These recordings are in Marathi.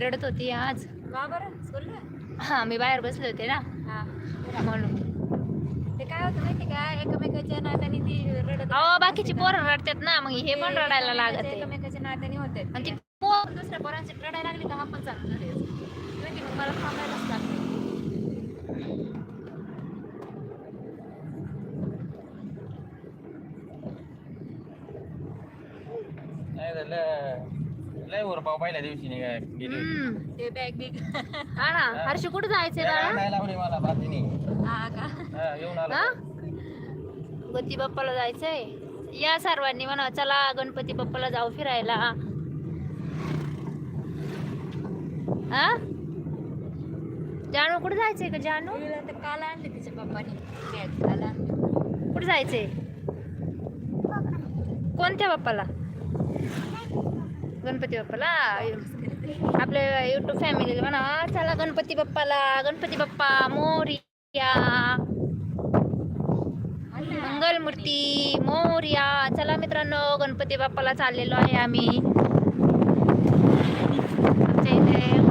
रडत होती आज. का बरं? स्कूलला हा मी बाहेर बसले होते ना. हा म्हणून. ते काय होतं माहिती का? एकमेकाच्या नात्याने ती रडत अहो बाकीची पोरं रडतात ना मग हे पण रडायला लागत आहे. एकमेकाच्या नात्याने होते आणि ती पोर दुसऱ्या पोरांची रडायला लागली का हा पण चालू झाले मग मला थांबायलाच लागते नाही झालं? लय वर पाव पहिल्या दिवशी नाही काय गेली होती. हम्म. ते बॅग बिग. हा ना हर्षू कुठे जायचंय बाळा नाही लावली मला बातमी हा का? हा येऊन आलो. हा? गणपती बाप्पाला जायचंय? या सर्वांनी म्हणा चला गणपती बाप्पाला जाऊ फिरायला. हा? जानू कुठे जायचंय का जानू? तर काल आणले तिच्या पप्पानी. बॅग काल आणली. कुठे जायचंय? कोणत्या बाप्पाला? गणपती बाप्पाला. आपल्या युट्यूब फॅमिलीला म्हणा चला गणपती बाप्पाला गणपती बाप्पा मोर्या. मंगलमूर्ती मोर्या. चला मित्रांनो गणपती बाप्पाला चाललेलो आहे आम्ही. आमच्या इथे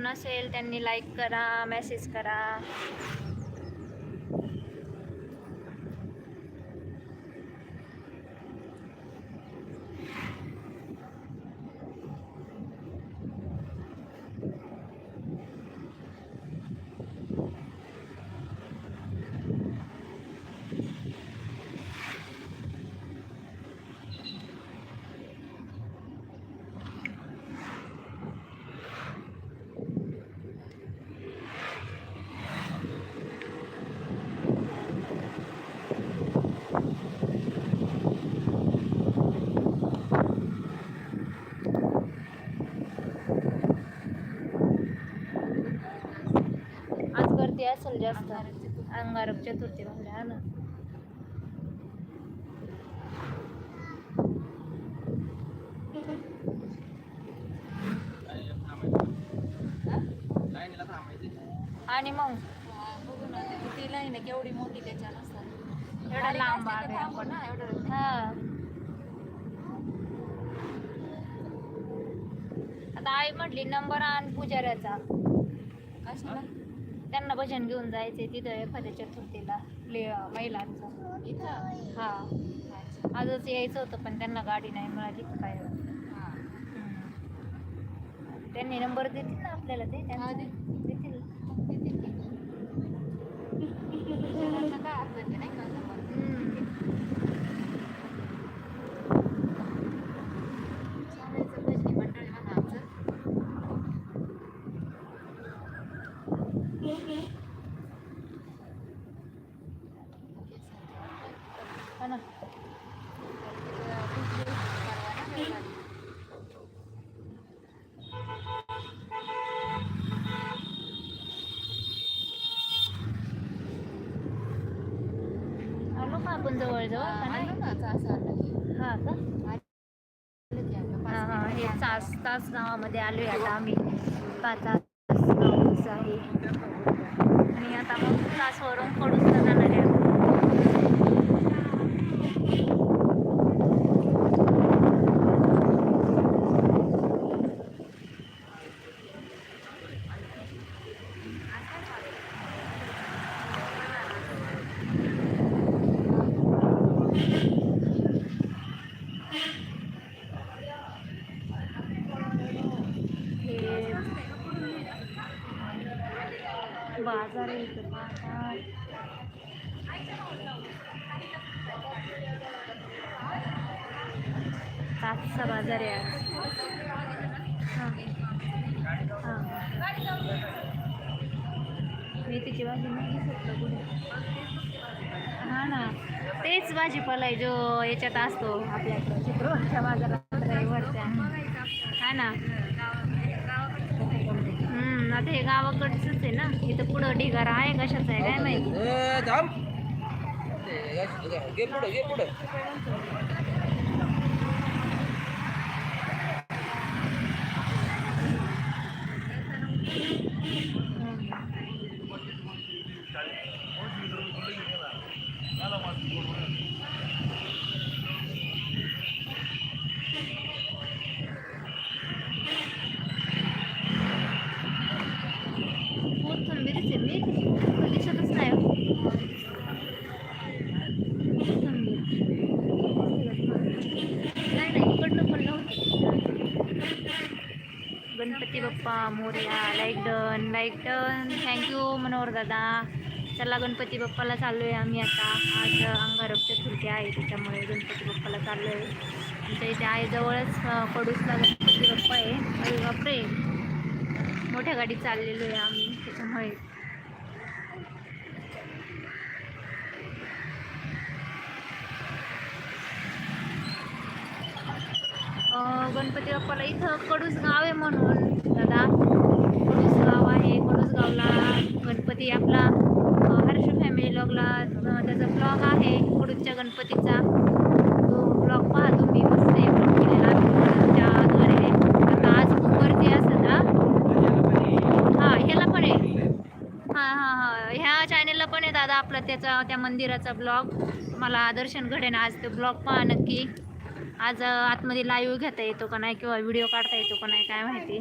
नसेल कोण असेल त्यांनी लाईक करा मेसेज करा. जास्त. अंगारक चतुर्थी. अंगारक चतुर्थी म्हणजे हा ना. आणि मग? ते लाईन आहे केवढी मोठी त्याच्या नसतात एवढा लांब ना एवढं हा. आता आई म्हटली नंबर आण पुजाऱ्याचा. कशाला? त्यांना भजन घेऊन जायचे तिथं एखाद्या चतुर्थीला ले महिलांचं इथं हा. आजच यायचं होतं पण त्यांना गाडी नाही मिळाली काय हा. त्यांनी नंबर देतील ना आपल्याला ते हा? दे. देतील? त्याला काय नाही का आता पण. हम्म. चालायचं भजनी मंडळ आहे म्हणा आमचं. हा ना. आलो का आपण जवळ जवळ? हा का हा हा हे तास तास गावामध्ये आलोय आता आम्ही. पाच ताजचा आहे आज हां. हां मेथीची भाजी नाही दिसत कुठे. हा ना. तेच भाजीपाला आहे जो याच्यात असतो आपल्याकडं चित्रवरच्या बाजारात रविवारच्या हा ना. हम्म आता हे गावाकडचंच आहे ना. इथं पुढं ढिगारा आहे कशाचं आहे काय माहिती थांब घे पुढे घे पुढे कोथिंबीरच आहे मी दिसतच नाही हो. कोथिंबीर नाही नाही इकडनं पण नव्हती Ganpati Bappa Morya like done like done thank you Manohar दादा. चला गणपती बाप्पाला चाललो आहे आम्ही आता. आज अंगारक चतुर्थी आहे त्याच्यामुळे गणपती बाप्पाला चाललो आहे आमच्या इथे आहे जवळच कडूसला गणपती बाप्पा आहे. अरे बापरे! मोठ्या गाडीत चाललेलो आहे आम्ही त्याच्यामुळे. गणपती बाप्पाला इथं कडूस गाव आहे म्हणून. दादा कडूस गाव आहे. कडूस गावला गणपती आपला हर्ष फॅमिली ब्लॉगला त्याचा ब्लॉग आहे कडूसच्या गणपतीचा. तो ब्लॉग पहा तुम्ही. मस्त एकदम केलेला त्याद्वारे आता आज खूप गर्दी असत हा हा ह्याला पण आहे. हा हा हा. ह्या चॅनेलला पण आहे दादा आपला त्याचा त्या मंदिराचा ब्लॉग मला दर्शन घडेन आज ते ब्लॉग पहा नक्की. आज आतमध्ये लाईव्ह घेता येतो का नाही किंवा व्हिडिओ काढता येतो का नाही काय माहिती.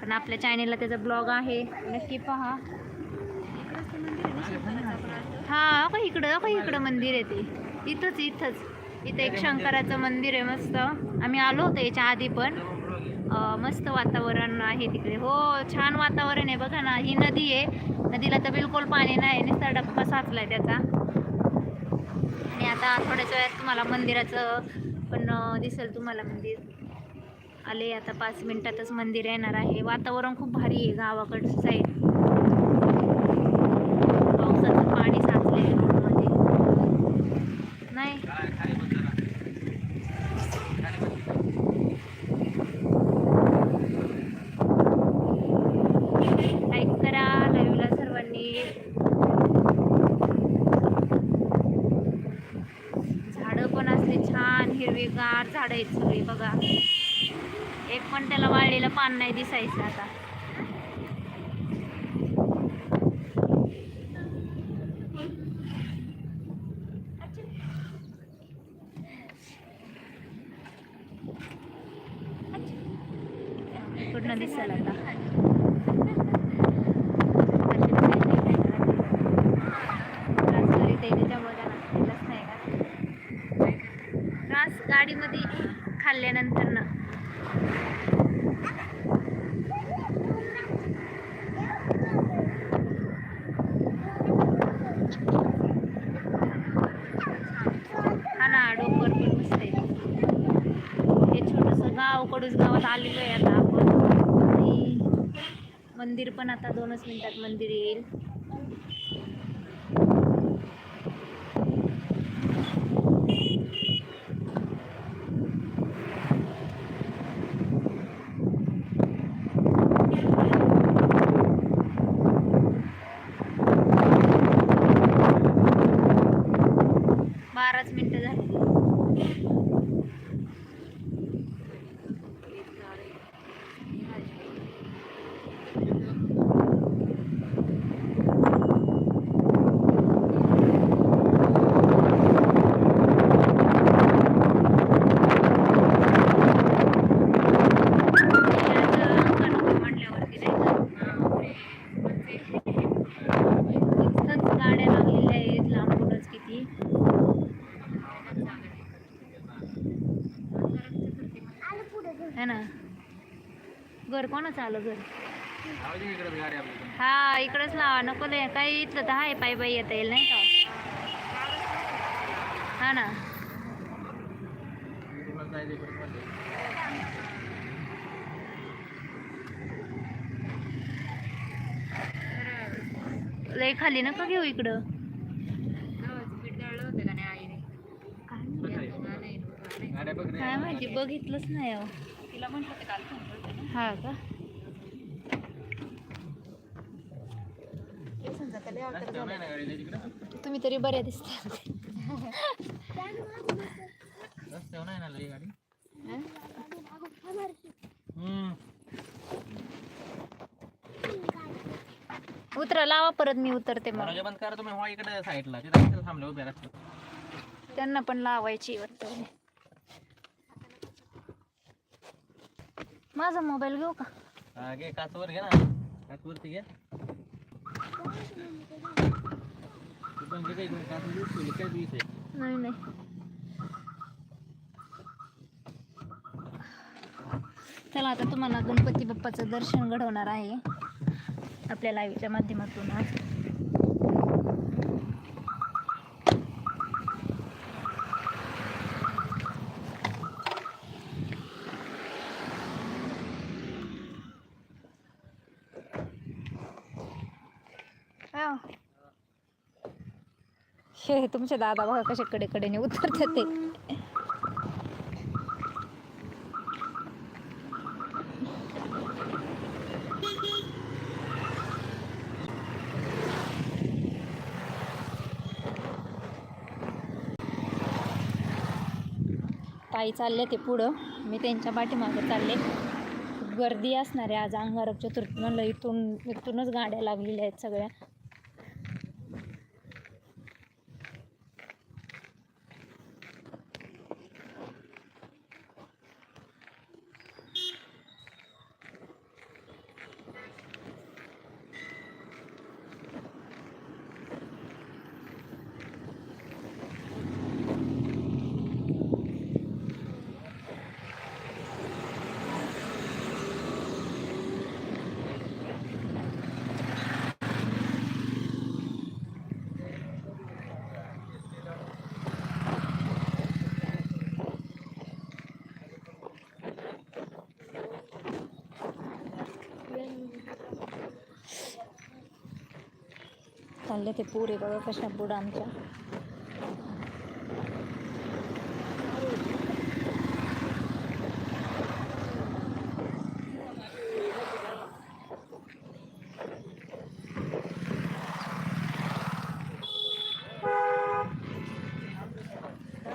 पण आपल्या चॅनेलला त्याचा ब्लॉग आहे. नक्की पहा. हा का इकडं का इकडं मंदिर आहे ते. इथंच इथंच. इथं एक शंकराचं मंदिर आहे मस्त. आम्ही आलो होतो याच्या आधी पण. मस्त वातावरण आहे तिकडे. हो छान वातावरण आहे. बघा ना ही नदी आहे. नदीला तर बिलकुल पाणी नाही नुसता डब्बा साचलाय त्याचा. आणि आता थोड्याच वेळात तुम्हाला मंदिराचं पण दिसेल तुम्हाला मंदिर आले आता पाच मिनटातच मंदिर येणार आहे. वातावरण खूप भारी आहे गावाकडचं साईड पावसाचं पाणी साचले रोडमध्ये नाही खाली बस जरा. खाली बस. लाईक करा लाईव्हला सर्वांनी हिरवीगार झाड आहेत सगळी बघा. एक पण त्याला वाळलेलं पान नाही दिसायचं आता पूर्ण दिसेल आता रात्री ते त्याच्यामुळे त्याला खाल्लंच नाही का रास गाडीमध्ये खाल्ल्यानंतर ना हा ना डोंगर पण मस्त आहे हे छोटंसं गाव कडूस गावात आलेलो आहे आता आपण. आणि मंदिर पण आता दोनच मिनिटात मंदिर येईल बाराच मिनिटं झाली म्हटल्यावरती नाही का इथंच गाड्या लागलेल्या आहेत लांबूनच किती है ना घर कोणाचं आलं घर? हा इकडंच लावा नको लय. काही इथलं तर आहे पायी पायी येता येईल नाही का? हा ना. लय खाली नका घेऊ इकडं. काय माहिती बघितलंच नाही हा का रस्त्यावर नाही ना गाडी लय तिकडं तुम्ही तरी बऱ्या दिसता. रस्त्यावर नाही ना लय गाडी हम्म. उतरा लावा परत मी उतरते मग. दरवाजा बंद करा तुम्ही हो इकडे साईडला तिथं तिथं थांबले उभे रस्त्यावर त्यांना पण लावायची वाटतं माझा मोबाईल घेऊ का? हा, घे काचवर घे ना. काचवरती घे. नाही नाही. चला आता तुम्हाला गणपती बाप्पाचं दर्शन घडवणार आहे. आपल्या लाईव्हच्या माध्यमातून. आज हा. हे तुमचे दादा बघा कसे कडे कडेने उतरतात ते. ताई चालले ते पुढं. मी त्यांच्या पाठीमागं चालले. गर्दी असणार आहे आज. अंगारक चतुर्थी म्हणलं इथून इथूनच गाड्या लागलेल्या आहेत सगळ्या. चालले ते पुरे बघा कशा पुढं आमच्या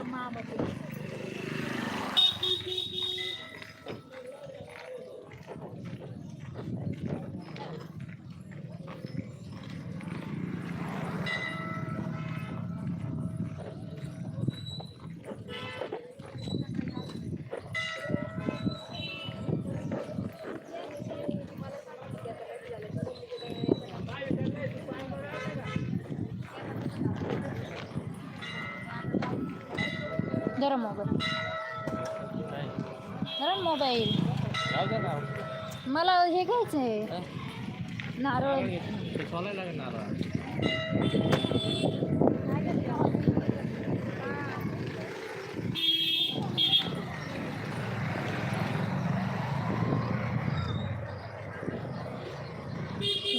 जरा जरा मोबाईल मला हे घ्यायचं आहे? नारळ.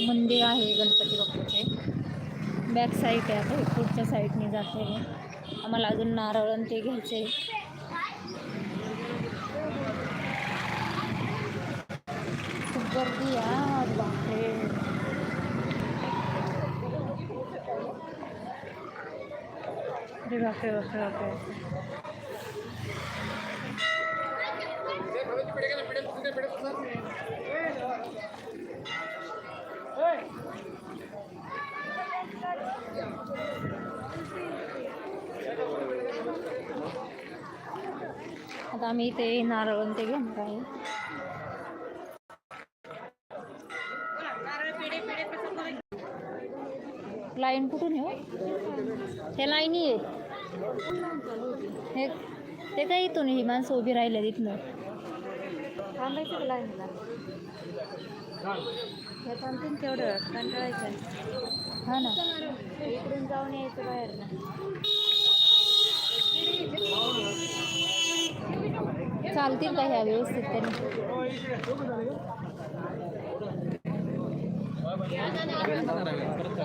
मंदिर आहे गणपती बाप्पाचे. बॅक साईड आहे आता पुढच्या साईडने जाते आम्हाला अजून नारळ आणि ते घ्यायचे खूप गर्दी आहे बापरे. अरे बापरे बापरे बापरे. आता आम्ही इथे नारळ ते घेणार आहे. लाईन कुठून आहे हो? हे लाईनी आहे. हे ते काय इथून ही माणसं उभी राहिले तिथनं थांबायचं लाईनला हे थांबतील तेवढं कंटाळायचं हा ना. इकडून जाऊन यायचं बाहेर ना. चालतील का ह्या व्यवस्थित तरी परत